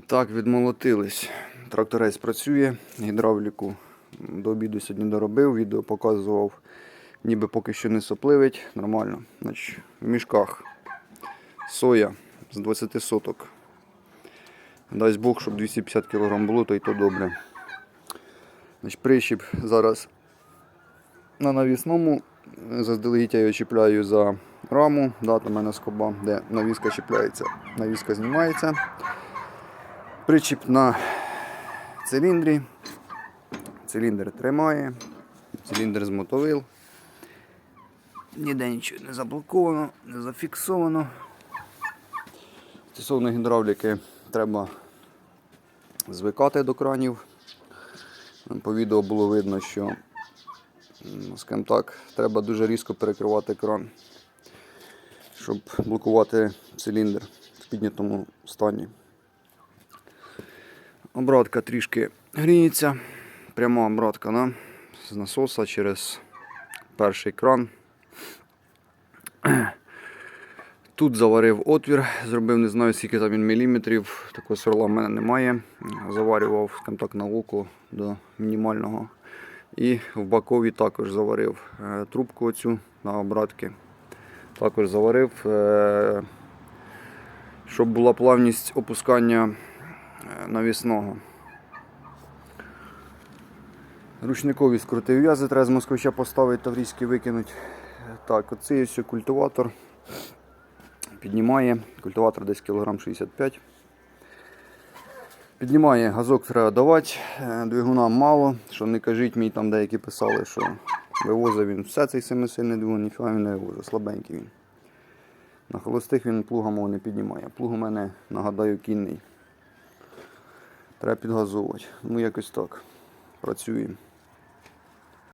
І так, відмолотились. Тракторець працює, гідравліку до обіду сьогодні доробив, відео показував, ніби поки що не сопливить. Нормально. Значить, в мішках соя з 20 соток. Дасть Бог, щоб 250 кг було, то й то добре. Значить, прищіп зараз на навісному. Заздалегідь я його чіпляю за раму. Да, там мене скоба, де навіска чіпляється, навіска знімається. Причіп на циліндрі. Циліндр тримає. Циліндр змотовил. Ніде нічого не заблоковано, не зафіксовано. Стосовно гідравліки треба звикати до кранів. По відео було видно, що скажімо так, треба дуже різко перекривати кран, щоб блокувати циліндр в піднятому стані. Обратка трішки гріється. Пряма обратка да? з насоса через перший кран. Тут заварив отвір, зробив не знаю скільки там він міліметрів. Такого сверла в мене немає. Заварював так, на око до мінімального. І в бакові також заварив е, трубку оцю на обратки. Також заварив, е, щоб була плавність опускання навісного. Ручникові скрутив в'язи, треба з москвича поставити, таврійський викинути. Так, оцей ось культиватор піднімає. Культиватор десь кілограм 65 Піднімає, газок треба давати, е, двигуна мало, що не кажіть мені там деякі писали, що вивозив він все цей семисильний двигун, ніфіга він не вивозив, слабенький він. На холостих він плуга мого не піднімає. Плуг у мене, нагадаю, кінний. Треба підгазовувати. Ну якось так. Працюємо.